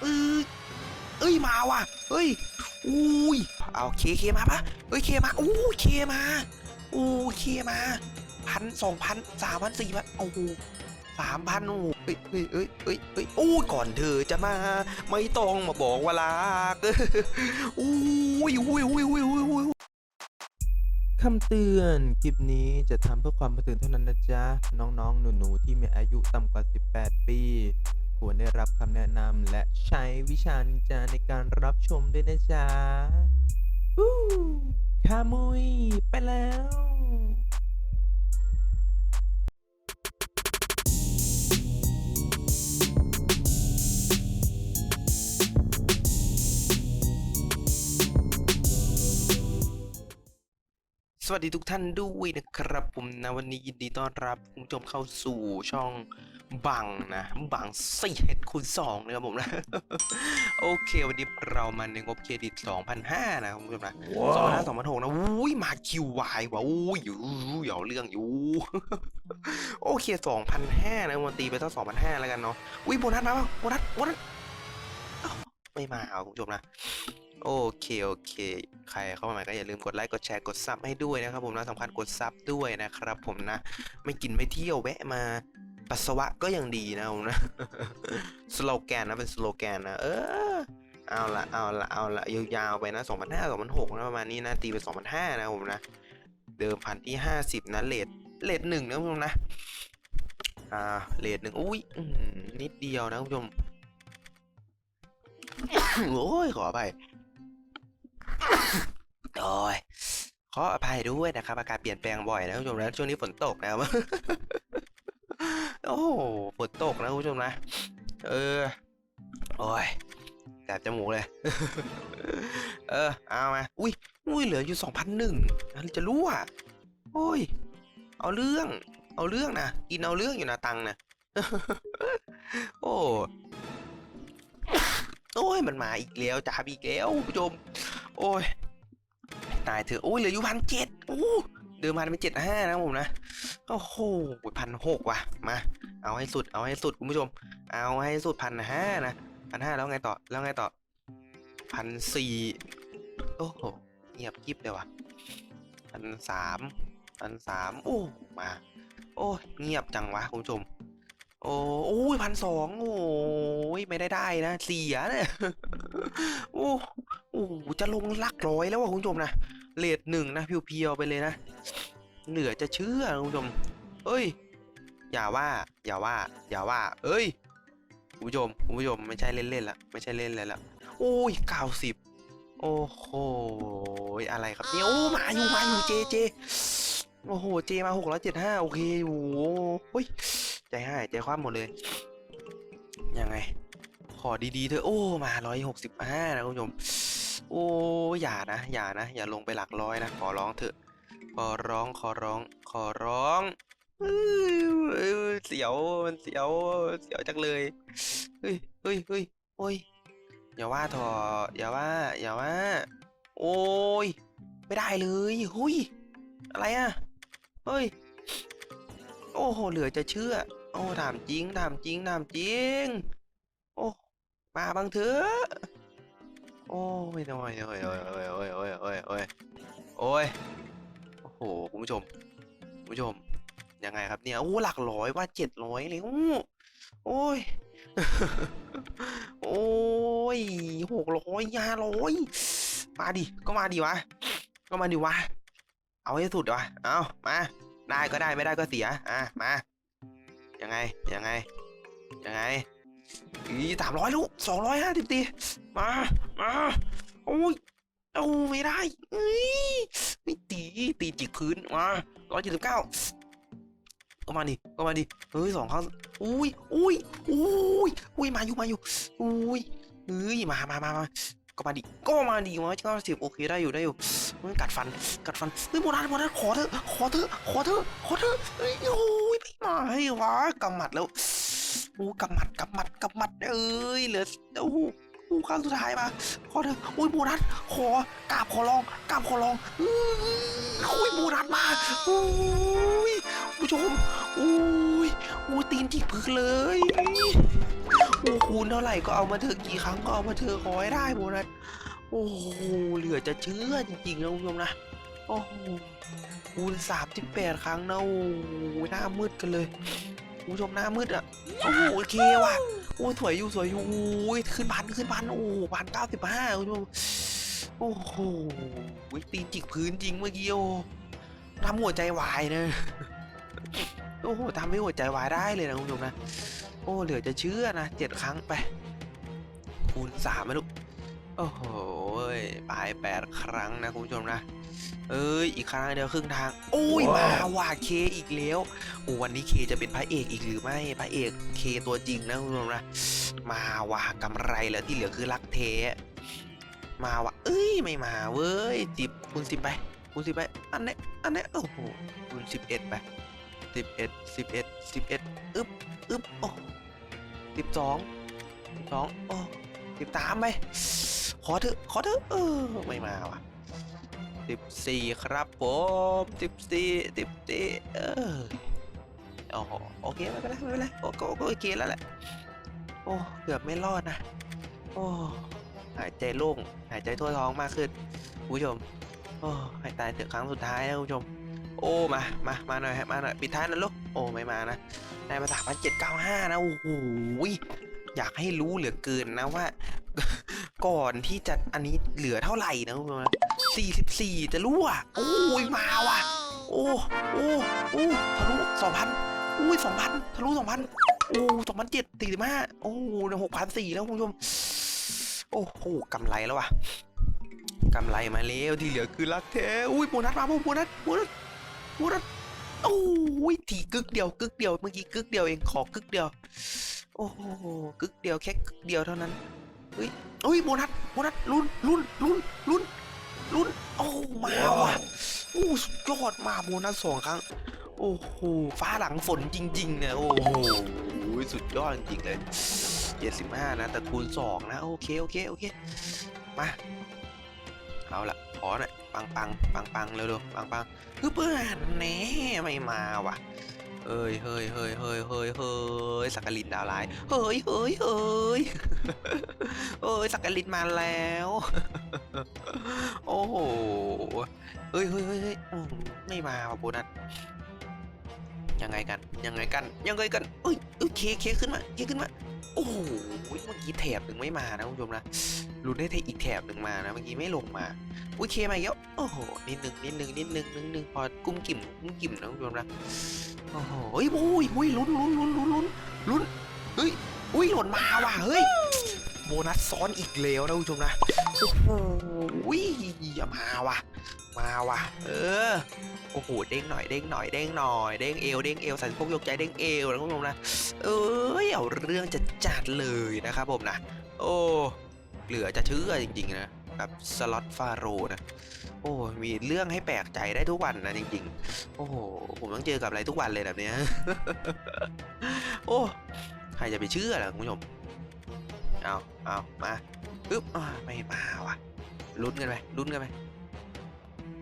เออเอ้ยมาว่ะเฮ้ยอุ้ยเอาเคเคมาปะเฮ้ยเคมาอู้เคมาอู้เคมาพันสองพันสามพันสี่พันโอ้โหสามพันโอ้เอ้ยเอ้ยเอ้ยเอ้ยเอ้ยอู้ก่อนเธอจะมา ไม่ต้องมาบอกว่ารักอุ้ยอุ้ยอุ้ยอุ้ยอุ้ยอุ้ยคำเตือน คลิปนี้จะทำเพื่อความบันเทิงเท่านั้นนะจ๊ะ น้องๆ หนูๆ ที่มีอายุต่ำกว่า 18 ปี ควรได้รับคำแนะนำและใช้วิชานินจาในการรับชมด้วยนะจ๊ะฮู้คามุย ไปแล้วสวัสดีทุกท่านด้วยนะครับผมนะวันนี้ยินดีต้อนรับคุณผู้ชมเข้าสู่ช่อง บังนะ บังสี่เฮดคูณสองนะครับผมนะ โอเค วันนี้เรามาในงบเครดิต 2,500 นะคุณผู้ชมนะสองพันห้าสองพันหกนะอุ้ยมาคิววายว่ะอุ้ยอยู่เหยาเรื่องอยู่ โอเคสองพันห้านะวันตีไปตั้งสองพันห้าแล้วกันเนาะอุ้ยโบนัสมาป่ะโบนัสโบนัสเอ้าไม่มาเอาคุณผู้ชมนะโอเคโอเค ใครเข้ามาใหม่ก็อย่าลืมกดไลค์กดแชร์กดซับให้ด้วยนะครับผมนะสำคัญกดซับด้วยนะครับผมนะ ไม่กินไม่เที่ยวแวะมา ปัสสาวะก็ยังดีนะผมนะสโลแกนนะเป็นสโลแกนนะ เออเอาละเอาละเอาละยาวๆไปนะ2 0 0 5 2,006นะประมาณนี้นะตีไป2,005นะผมนะ เดิมพันที่ 50 นะเลทเลทหนึ่งนะคุณผู้ชมนะ อ่าเลทหนึ่งอุ้ยนิดเดียวนะคุณผู้ชมโอ้ยขออภัยโอ้ยขออภัยด้วยนะครับ อากาศเปลี่ยนแปลงบ่อยนะคุณผู้ชมนะช่วงนี้ฝนตกนะครับ โอ้โหฝนตกนะคุณผู้ชมนะ เออ โอ้ยแสบจมูกเลย เออ เอามา อุ้ย อุ้ย เหลืออยู่สองพันหนึ่งจะรู้อะโอ้ย เอาเรื่อง เอาเรื่องนะ กินเอาเรื่องอยู่นะตังนะ โอ้ โอ้ย มันมาอีกแล้วจ้าอีกแล้วคุณผู้ชม โอ้ย ตายเถอะ โอ้ย เหลืออยู่พันเจ็ดโอ้ เดิมพันเป็นเจ็ดห้านะผมนะ โอ้โหพันหกว่ะ มา เอาให้สุด เอาให้สุดคุณผู้ชม เอาให้สุดพันห้านะพันห้าแล้วไงต่อ แล้วไงต่อพันสี่โอ้โห เงียบกิบเลยว่ะพันสามพันสามโอ้ มา โอ้เงียบจังวะคุณผู้ชม โอ้โอ้ยพันสองโอ้ยไม่ได้ได้นะ เสียเนี่ยโอ้โอ้จะลงลักร้อยแล้วว่ะคุณผู้ชมนะเลทหนึ่งนะเพียวๆไปเลยนะ เหลือจะเชื่อคุณผู้ชมเอ้ย อย่าว่า อย่าว่า อย่าว่า เอ้ยคุณผู้ชมคุณผู้ชมไม่ใช่เล่นๆละไม่ใช่เล่นเลยละโอ้ยเก้าสิบโอ้โหอะไรครับเนี่ยโอ้มาอยู่มาอยู่เจเจโอ้โหเจมาหกร้อยเจ็ดห้าโอเคโอ้โหเฮ้ยใจหายใจคว่ำหมดเลยยังไง ขอดีๆเถอะโอ้มาร้อยหกสิบห้านะคุณผู้ชมโอ้อย่านะอย่านะ อย่าลงไปหลักร้อยนะขอร้องเถอะ ขอร้องขอร้อง ขอร้องเสียวมันเสียวเสียวจังเลยเฮ้ยเฮ้ยเฮ้ยโอ้ยอย่าว่าทออย่าว่า อย่าว่า โอ้ยไม่ได้เลยหุยอะไรอะเฮ้ยโอ้โหเหลือจะเชื่อ โอ้ถามจริงถามจริงถามจริง โอ้มาบางเถอะโอ้ยโอ้ยโอ้ยโอ้ยโอ้ยโอ้ยโอ้ยโอ้ยโอ้ย โอ้โหคุณผู้ชมคุณผู้ชมยังไงครับเนี่ยโอ้หลักร้อยว่าเจ็ดร้อยเลยโอ้โอ้ยโอ้ยหกร้อยห้าร้อยมาดิก็มาดิวะ ก็มาดิวะ เอาให้สุดวะเอามาได้ก็ได้ไม่ได้ก็เสียอะมายังไงยังไงยังไงอีสามร้อยลูกสองร้อยห้าสิบตีมามาโอ้ยโอ้ไม่ได้อ้ ตีตีจิกพื้นมาร้อยเจ็ดสิบเก้าก็มาดิก็มาดิเฮ้ยสองครั้งอุ้ยอุ้ยอุ้ยอุ้ยมาอยู่มาอยู่อุ้ยเฮ้ยมามามามาก็มาดิก็มาดิวะเก้าสิบโอเคได้อยู่ได้อยู่เฮ้ยกัดฟันกัดฟันเฮ้ยโบราณโบราณขอเถอะขอเถอะขอเถอะขอเถอะเฮ้ยโอ้ยไม่มาให้วะกำหมัดแล้วโอ้กำหมัดกำหมัดกำหมัดเอ้ยเหลือโอ้ โหโอ้ครั้งสุดท้ายมาขอเถอะโอ้ยโบนัสขอกราบขอร้องกราบขอร้องอื้ยโบนัสมาโอ้ยผู้ชมโอ้ยโอ้ยตีนจิกพื้นเลยโอ้คูณเท่าไหร่ก็เอามาเถอะกี่ครั้งก็เอามาเถอะขอให้ได้โบนัสโอ้โหเหลือจะเชื่อจริงๆนะคุณผู้ชมนะโอ้โหคูณสามสิบแปดครั้งนะโอ้โหหน้ามืดกันเลยคุณผู้ชมหน้ามืดอะโอ้โหโอเคว่ะ อ้สวยอยู่สวยอยู่โอ้ยขึ้นพันขึ้นพันโอ้พันเก้าสิบห้าคุณผู้ชมโอ้โหตีนจิกพื้นจริงเมื่อกี้โอ้ทำหัวใจวายนะโอ้โหทำให้หัวใจวายได้เลยนะคุณผู้ชมนะ โอ้เหลือจะเชื่อนะเจ็ดครั้งไปคูณสามไหมลูก โอ้โหยไปแปดครั้งนะคุณผู้ชมนะ เอ้ยอีกครั้งเดียวครึ่งทาง โอ้ยมาว่ะเคอีกแล้วโอ้วันนี้เคจะเป็นพระเอกอีกหรือไม่พระเอกเคตัวจริงนะคุณผู้ชมนะ มาว่ะกำไรแล้วที่เหลือคือรักเทมาว่ะเอ้ยไม่มาเว้ยสิบคูณสิบไปคูณสิบไปอันเนี้ยอันเนี้ยโอ้โหคูณสิบเอ็ดไปสิบเอ็ดสิบเอ็ดสิบเอ็ดอึ๊บอึ๊บโอ้สิบสองสิบสองโอ้สิบสามไป ขอเถอะขอเถอะเออไม่มาว่ะสิบสี่ครับผมสิบสี่สิบสี่เออโอ้โหโอเคไม่เป็นไรไม่เป็นไรโอเคโอเคแล้วแหละโอ้เกือบไม่รอดนะโอ้หายใจโล่งหายใจทั่วท้องมากขึ้นคุณผู้ชมโอ้ให้ตายเถอะครั้งสุดท้ายนะคุณผู้ชม โอ้มามามาหน่อยฮะมาหน่อยปิดท้ายนะลูกโอ้ไม่มานะได้มาสามพันเจ็ดเก้าห้านะโอ้โหอยากให้รู้เหลือเกินนะว่า ก่อนที่จะอันนี้เหลือเท่าไหร่นะคุณผู้ชมสี่สิบสี่จะรู้อะโอ้ยมาว่ะ โอ้โอ้โอ้ทะลุสองพันอุ้ยสองพันทะลุสองพันโอ้สองพันเจ็ดสี่สิบห้าโอ้หกพันสี่แล้วคุณผู้ชมโอ้โหกำไรแล้วว่ะกำไรมาแล้วที่เหลือคือรักแท้อุ้ยโบนัสมาโบนัสโบนัสโบนัสโอ้ยทีกึกเดียวกึกเดียวเมื่อกี้กึกเดียวเองขอกึกเดียว โอ้โหกึกเดียวแค่กึกเดียวเท่านั้น เฮ้ยเฮ้ยโบนัสโบนัสลุ้นลุ้นลุ้นลุ้นลุ้นโอ้มาว่ะโอ้สุดยอดมาโบนัสสองครั้ง โอ้โหฟ้าหลังฝนจริงๆเนี่ยโอ้โหสุดยอดจริงๆเลยเจ็ดสิบห้านะแต่คูณสองนะโอเคโอเคโอเคมาเอาละขอหน่อยปังปังปังปังเร็วๆปังปังคือเพื่อนแหน่ไม่มาว่ะ เอ้ยเฮ้ยเฮ้ยเฮ้ยเฮ้ยเฮ้ยสักกลินดาวไลน์เฮ้ยเฮ้ยเฮ้ยเอ้ยสักกลินมาแล้ว โอ้โหเฮ้ยเฮ้ยเฮ้ยไม่มาว่ะโบนัส ยังไงกันยังไงกันยังไงกันเอ้ยเอ้ยเคเคขึ้นมาเคขึ้นมาโอ้โหเมื่อกี้แถบหนึ่งไม่มานะคุณผู้ชมนะลุ้นให้อีกแถบหนึ่งมานะเมื่อกี้ไม่ลงมาอุ้ยเคมาอีกแล้วโอ้โหนิดหนึ่งนิดหนึ่งนิดหนึ่งนิดหนึ่งพอกุ้มกิ่มกุ้มกิ่มนะคุณผู้ชมนะโอ้โหเฮ้ยโอ้ยโอ้ยลุ้นลุ้นลุ้นลุ้นลุ้นลุ้นเฮ้ยอุ้ยหล่นมาว่ะเฮ้ยโบนัสซ้อนอีกแล้วนะคุณผู้ชมนะโอ้โหอุ้ยอย่ามาว่ะ มาว่ะ เออ โอ้โห เด้งหน่อย เด้งหน่อย เด้งหน่อย เด้งเอว เด้งเอวใส่พวกยกใจเด้งเอวนะคุณผู้ชมนะ เอ้ย เอาเรื่องจะจัดเลยนะครับผมนะ โอ้ เหลือจะเชื่อจริงๆนะกับสล็อตฟาโรห์นะ โอ้ มีเรื่องให้แปลกใจได้ทุกวันนะจริงๆ โอ้โห ผมต้องเจอกับอะไรทุกวันเลยแบบเนี้ย โอ้ ใครจะไปเชื่อล่ะคุณผู้ชม เอาเอามาปึ๊บไม่มาว่ะลุ้นกันไปลุ้นกันไป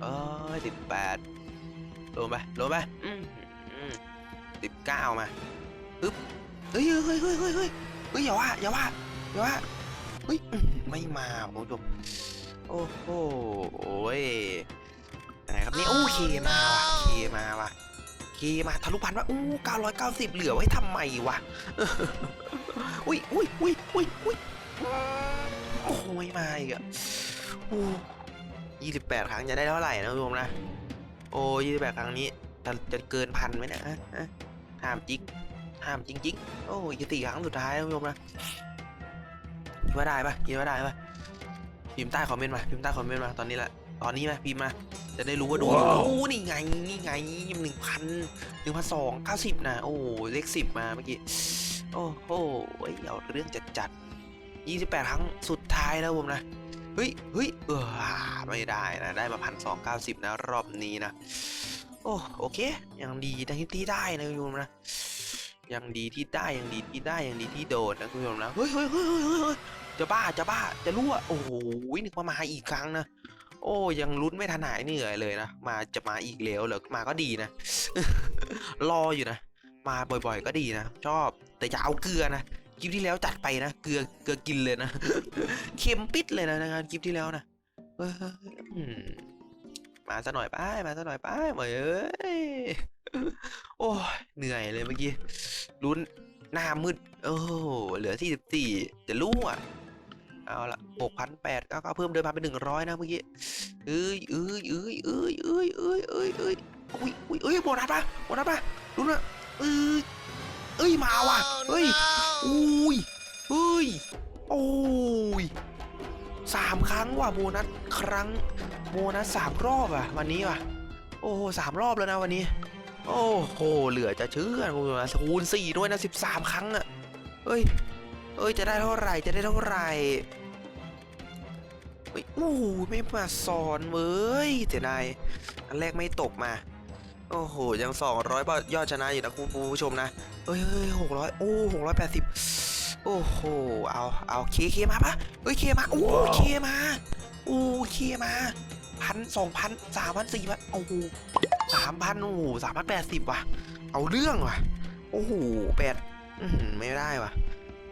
เออสิบแปดลงไปลงไปอืมสิบเก้ามาปึ๊บเฮ้ยเฮ้ยเฮ้ยเฮ้ยเฮ้ยเฮ้ยอย่าว่าอย่าว่าอย่าว่าเฮ้ยอืมไม่มาคุณผู้ชมโอ้โหโอ้ยยังไงครับนี่โอ้เคมาว่ะเคมาว่ะเคมาทะลุพันว่ะอู้เก้าร้อยเก้าสิบเหลือไว้ทำไมวะอุ้ยอุ้ยอุ้ยอุ้ยอุ้ยโอ้โหไม่มาอีกอะโอ้ ยี่สิบแปดครั้งจะได้เท่าไหร่นะคุณผู้ชมนะ โอ้ยี่สิบแปดครั้งนี้จะจะเกินพันไหมเนะฮะฮะห้ามจริงห้ามจริงๆ โอ้ยสี่ครั้งสุดท้ายนะคุณผู้ชมนะคิดว่าได้ปะคิดว่าได้ปะพิมพ์ใต้คอมเมนต์มาพิมพ์ใต้คอมเมนต์มาตอนนี้แหละตอนนี้มาพิมพ์มาจะได้รู้ว่าดูอยู่โอ้นี่ไงนี่ไงหนึ่งพันหนึ่งพันสองเก้าสิบนะโอ้เลขสิบมาเมื่อกี้โอ้โหเอาเรื่องจัดจัดยี่สิบแปดครั้งสุดท้ายแล้วผมนะ เฮ้ยเฮ้ยเออไม่ได้นะ ได้มาพันสองเก้าสิบนะรอบนี้นะ โอ้โอเค ยังดีที่ที่ได้นะคุณผู้ชมนะ ยังดีที่ได้ ยังดีที่ได้ ยังดีที่โดนนะคุณผู้ชมนะเฮ้ยเฮ้ยเฮ้ยเฮ้ยเฮ้ยจะบ้า จะบ้า จะรั่ว โอ้โหนึกว่ามาอีกครั้งนะ โอ้ยังลุ้นไม่ทันหายเหนื่อยเลยนะ มาจะมาอีกแล้วเหรอ มาก็ดีนะ รออยู่นะ มาบ่อยๆ ก็ดีนะ ชอบ แต่อย่าเอาเกลือนะ คลิปที่แล้วจัดไปนะเกลือเกลือกินเลยนะเค็มปิดเลยนะนะครับคลิปที่แล้วนะมาซะหน่อยไปมาซะหน่อยไปเหมยเอ้ยโอ้ยเหนื่อยเลยเมื่อกี้ลุ้นหน้ามืดโอ้เหลือที่สิบสี่จะรู้อะเอาละหกพันแปดก็เพิ่มเดิมพันเป็นหนึ่งร้อยนะเมื่อกี้เอ้ยเอ้ยเอ้ยเอ้ยเอ้ยเอ้ยเอ้ยเอ้ยอุ้ยอุ้ยเอ้ยโบนัสปะโบนัสปะลุ้นอะเอ้ยเอ้ย มาว่ะ เฮ้ย อุ้ยเฮ้ย โอ้ยสามครั้งว่ะโบนัสครั้ง โบนัสสามรอบอะ วันนี้ว่ะ โอ้โหสามรอบแล้วนะวันนี้ โอ้โห เหลือจะเชื่อคุณผู้ชมนะคูณสี่ด้วยนะสิบสามครั้งอะ เอ้ย เอ้ย จะได้เท่าไหร่ จะได้เท่าไหร่เฮ้ยโอ้โหไม่มาสอนเว้ยเสียดายอันแรกไม่ตกมา โอ้โห ยังสองร้อยยอดชนะอยู่นะคุณผู้ชมนะเฮ้ยเฮ้ยหกร้อยโอ้หกร้อยแปดสิบโอ้โห เอา เอาเคเคมาปะเฮ้ยเคมา โอ้เคมา โอ้เคมาพันสองพันสามพันสี่พันโอ้โหสามพันโอ้โหสามพันแปดสิบว่ะ เอาเรื่องว่ะ โอ้โหแปดอื้อหือไม่ได้ว่ะ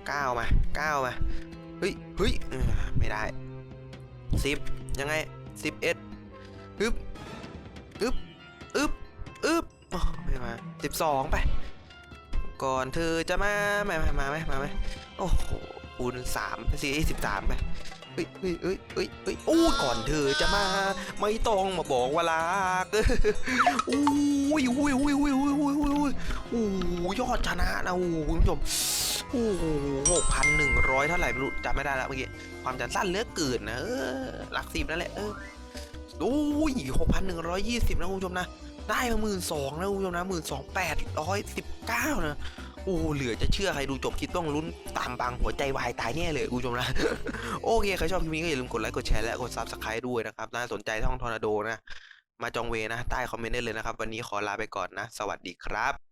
เก้ามาเก้ามา เฮ้ยเฮ้ยเออไม่ได้สิบยังไงสิบเอ็ดอึ๊บอึ๊บอึ๊บ อึ๊บไม่มาสิบสองไป ก่อนเธอจะมามามามาไหมมาไหมโอ้โหคูณสามสี่สิบสามไปเฮ้ยเฮ้ยเฮ้ยเฮ้ยเฮ้ยโอ้ก่อนเธอจะมาไม่ต้องมาบอกว่ารักโอ้ยโอ้ยโอ้ยโอ้ยโอ้ยโอ้ยโอ้ยโอ้ยโอ้ยยอดชนะนะโอ้คุณผู้ชมโอ้โหหกพันหนึ่งร้อยเท่าไหร่ไม่รู้จำไม่ได้แล้วเมื่อกี้ความจำสั้นเลือกเกินนะหลักสิบนั่นแหละเออโอ้ยหกพันหนึ่งร้อยยี่สิบนะคุณผู้ชมนะ ได้มาหมื่นสองนะคุณผู้ชมนะหมื่นสองแปดร้อยสิบเก้านะโอ้เหลือจะเชื่อใครดูจบคลิปต้องลุ้นตามบังหัวใจวายตายแน่เลยคุณผู้ชมนะ โอเค ใครชอบคลิปนี้ก็อย่าลืมกดไลค์กดแชร์และกดซับสไครต์ด้วยนะครับน่าสนใจท่องทอร์นาโดนะ มาจองเวนะ ใต้คอมเมนต์ได้เลยนะครับ วันนี้ขอลาไปก่อนนะ สวัสดีครับ